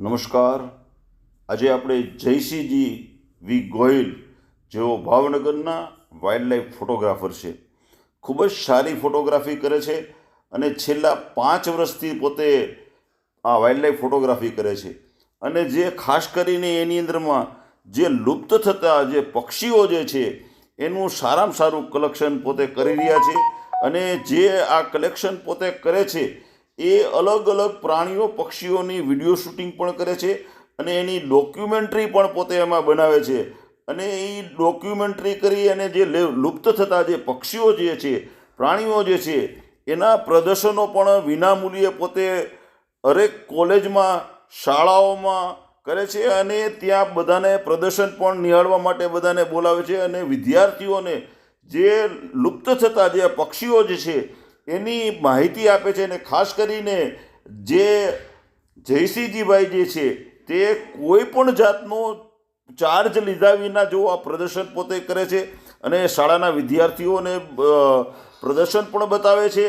નમસ્કાર. આજે આપણે જયસિંહજી વી ગોહિલ જેઓ ભાવનગરના વાઇલ્ડલાઇફ ફોટોગ્રાફર છે. ખૂબ જ સારી ફોટોગ્રાફી કરે છે અને છેલ્લા પાંચ વર્ષથી પોતે આ વાઇલ્ડલાઇફ ફોટોગ્રાફી કરે છે. અને જે ખાસ કરીને એની અંદરમાં જે લુપ્ત થતા જે પક્ષીઓ જે છે, એનું સારામાં સારું કલેક્શન પોતે કરી રહ્યા છે. અને જે આ કલેક્શન પોતે કરે છે એ અલગ અલગ પ્રાણીઓ, પક્ષીઓની વીડિયો શૂટિંગ પણ કરે છે અને એની ડોક્યુમેન્ટરી પણ પોતે એમાં બનાવે છે. અને એ ડોક્યુમેન્ટરી કરી અને જે લુપ્ત થતા જે પક્ષીઓ જે છે, પ્રાણીઓ જે છે, એના પ્રદર્શનો પણ વિનામૂલ્યે પોતે હરેક કોલેજમાં, શાળાઓમાં કરે છે અને ત્યાં બધાને પ્રદર્શન પણ નિહાળવા માટે બધાને બોલાવે છે અને વિદ્યાર્થીઓને જે લુપ્ત થતા જે પક્ષીઓ જે છે એની માહિતી આપે છે અને ખાસ કરીને જે જયસિંહજીભાઈ જે છે, તે કોઈ પણ જાતનો ચાર્જ લીધા વિના જો આ પ્રદર્શન પોતે કરે છે અને શાળાના વિદ્યાર્થીઓને પ્રદર્શન પણ બતાવે છે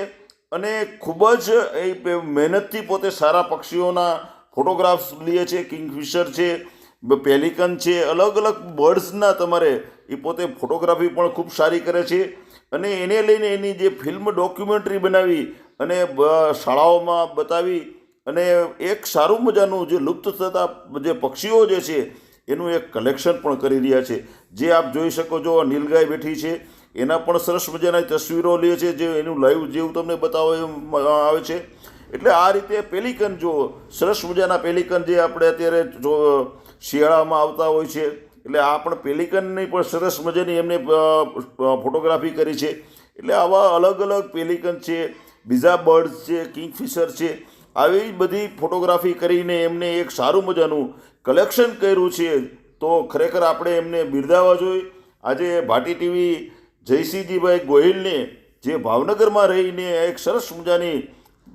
અને ખૂબ જ એ મહેનતથી પોતે સારા પક્ષીઓના ફોટોગ્રાફ્સ લે છે, કિંગફિશર છે પેલિકન છે, અલગ અલગ બર્ડ્સના તમારે એ પોતે ફોટોગ્રાફી પણ ખૂબ સારી કરે છે. અને એને લઈને એની જે ફિલ્મ ડોક્યુમેન્ટરી બનાવી અને શાળાઓમાં બતાવી અને એક સારું મજાનું જે લુપ્ત થતા જે પક્ષીઓ જે છે, એનું એક કલેક્શન પણ કરી રહ્યા છે. જે આપ જોઈ શકો છો નીલગાય બેઠી છે. એના પણ સરસ મજાના તસવીરો લે છે, જે એનું લાઈવ જેવું તમને બતાવવામાં આવે છે. એટલે આ રીતે પેલિકન જો સરસ મજાના પેલિકન જે આપણે અત્યારે જો શિયાળામાં આવતા હોય છે એટલે આ પણ પેલિકનની પણ સરસ મજાની એમને ફોટોગ્રાફી કરી છે. એટલે આવા અલગ અલગ પેલિકન છે, બીજા બર્ડ્સ છે, કિંગફિશર છે, આવી બધી ફોટોગ્રાફી કરીને એમને એક સારું મજાનું કલેક્શન કર્યું છે. તો ખરેખર આપણે એમને બિરદાવવા જોઈએ. આજે ભાટી ટીવી જયસિંહજીભાઈ ગોહિલને જે ભાવનગરમાં રહીને એક સરસ મજાની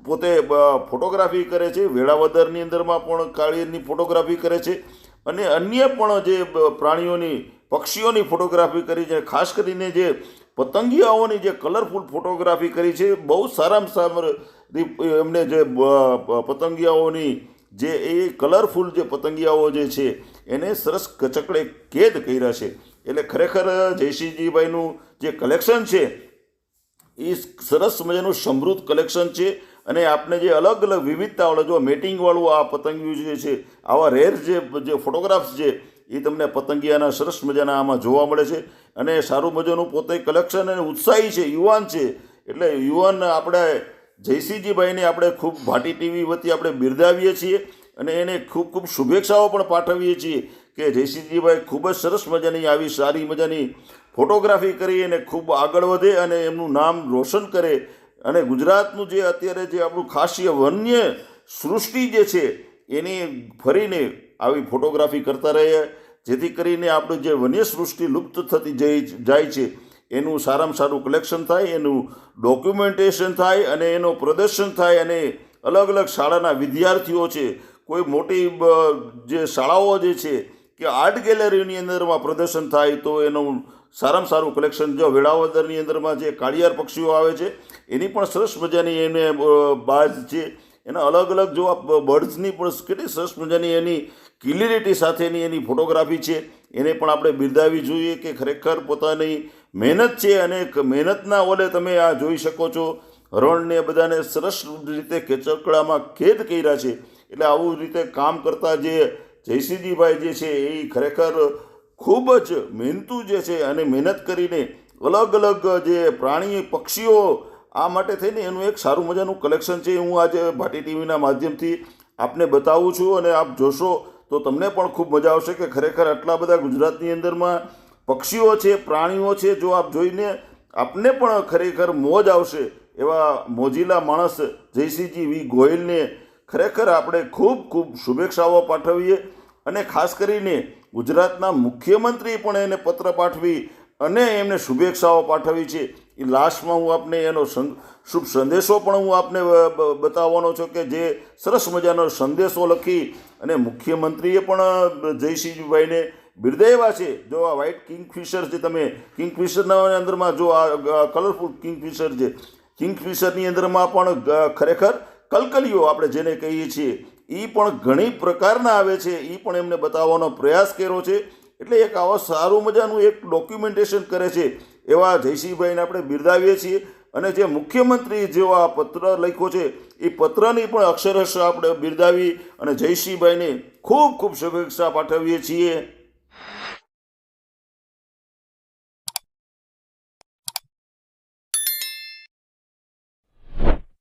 પોતે ફોટોગ્રાફી કરે છે. વેળાવદરની અંદરમાં પણ કાળીની ફોટોગ્રાફી કરે છે. અને અન્ય પણ જે પ્રાણીઓની, પક્ષીઓની ફોટોગ્રાફી કરી છે ખાસ કરીને જે પતંગિયાઓની જે કલરફુલ ફોટોગ્રાફી કરી છે, બહુ સારામાં સારી એમને જે પતંગિયાઓની જે એ કલરફુલ જે પતંગિયાઓ જે છે, એને સરસ કચકડે કેદ કર્યા છે. એટલે ખરેખર જયસિંહજીભાઈનું જે કલેક્શન છે, એ સરસ મજાનું સમૃદ્ધ કલેક્શન છે. અને આપને જે અલગ અલગ વિવિધતાવાળો જો મેટિંગવાળું આ પતંગિયું જે છે, આવા રેર જે જે ફોટોગ્રાફ્સ છે, એ તમને પતંગિયાના સરસ મજાના આમાં જોવા મળે છે. અને સારું મજાનું પોતે કલેક્શન અને ઉત્સાહી છે, યુવાન છે. એટલે યુવાન આપણે જયસિંહજીભાઈને આપણે ખૂબ ભાટી ટીવી વતી આપણે બિરદાવીએ છીએ અને એને ખૂબ ખૂબ શુભેચ્છાઓ પણ પાઠવીએ છીએ કે જયસિંહજીભાઈ ખૂબ જ સરસ મજાની આવી સારી મજાની ફોટોગ્રાફી કરી અને ખૂબ આગળ વધે અને એમનું નામ રોશન કરે અને ગુજરાતનું જે અત્યારે જે આપણું ખાસ્ય વન્ય સૃષ્ટિ જે છે, એની ફરીને આવી ફોટોગ્રાફી કરતા રહીએ, જેથી કરીને આપણું જે વન્ય સૃષ્ટિ લુપ્ત થતી જઈ જાય છે, એનું સારામાં સારું કલેક્શન થાય, એનું ડોક્યુમેન્ટેશન થાય, અને એનું પ્રદર્શન થાય, અને અલગ અલગ શાળાના વિદ્યાર્થીઓ છે, કોઈ મોટી જે શાળાઓ જે છે, કે આર્ટ ગેલેરીની અંદરમાં પ્રદર્શન થાય, તો એનું સારામાં સારું કલેક્શન જો વેળાવદરની અંદરમાં જે કાળિયાર પક્ષીઓ આવે છે એની પણ સરસ મજાની એને બાજ છે. એના અલગ અલગ જો આ બર્ડ્સની પણ કેટલી સરસ મજાની એની ક્લિયરિટી સાથેની એની ફોટોગ્રાફી છે. એને પણ આપણે બિરદાવી જોઈએ કે ખરેખર પોતાની મહેનત છે અને મહેનતના ઓલે તમે આ જોઈ શકો છો. હરણને બધાને સરસ રીતે કેચકડામાં ખેદ કર્યા છે. એટલે આવું રીતે કામ કરતા જે જયસિંહજીભાઈ જે છે એ ખરેખર ખૂબ જ મહેનતું જે છે અને મહેનત કરીને અલગ અલગ જે પ્રાણી પક્ષીઓ આ માટે થઈને એનું એક સારું મજાનું કલેક્શન છે હું આજે ભાટી ટીવીના માધ્યમથી આપને બતાવું છું અને આપ જોશો તો તમને પણ ખૂબ મજા આવશે કે ખરેખર આટલા બધા ગુજરાતની અંદરમાં પક્ષીઓ છે, પ્રાણીઓ છે, જો આપ જોઈને આપને પણ ખરેખર મોજ આવશે એવા મોજીલા માણસ જયસિંહજી વી ગોયલને ખરેખર આપણે ખૂબ ખૂબ શુભેચ્છાઓ પાઠવીએ અને ખાસ કરીને ગુજરાતના મુખ્યમંત્રી પણ એને પત્ર પાઠવી અને એમને શુભેચ્છાઓ પાઠવી છે. એ લાસ્ટમાં હું આપને એનો શુભ સંદેશો પણ હું આપને બતાવવાનો છું કે જે સરસ મજાનો સંદેશો લખી અને મુખ્યમંત્રીએ પણ જયસિંહભાઈને બિરદાવ્યા છે. જો આ વ્હાઇટ કિંગફિશર જે તમે કિંગફિશરના અંદરમાં જો આ કલરફુલ કિંગફિશર છે કિંગફિશરની અંદરમાં પણ ખરેખર કલકલીઓ આપણે જેને કહીએ છીએ એ પણ ઘણી પ્રકારના આવે છે. એ પણ એમને બતાવવાનો પ્રયાસ કર્યો છે. એટલે એક આવા સારું મજાનું એક ડોક્યુમેન્ટેશન કરે છે, એવા જયસિંહભાઈને આપણે બિરદાવીએ છીએ. અને જે મુખ્યમંત્રી જેવો આ પત્ર લખ્યો છે, એ પત્રની પણ અક્ષરશ આપણે બિરદાવી અને જયસિંહભાઈને ખૂબ ખૂબ શુભેચ્છા પાઠવીએ છીએ.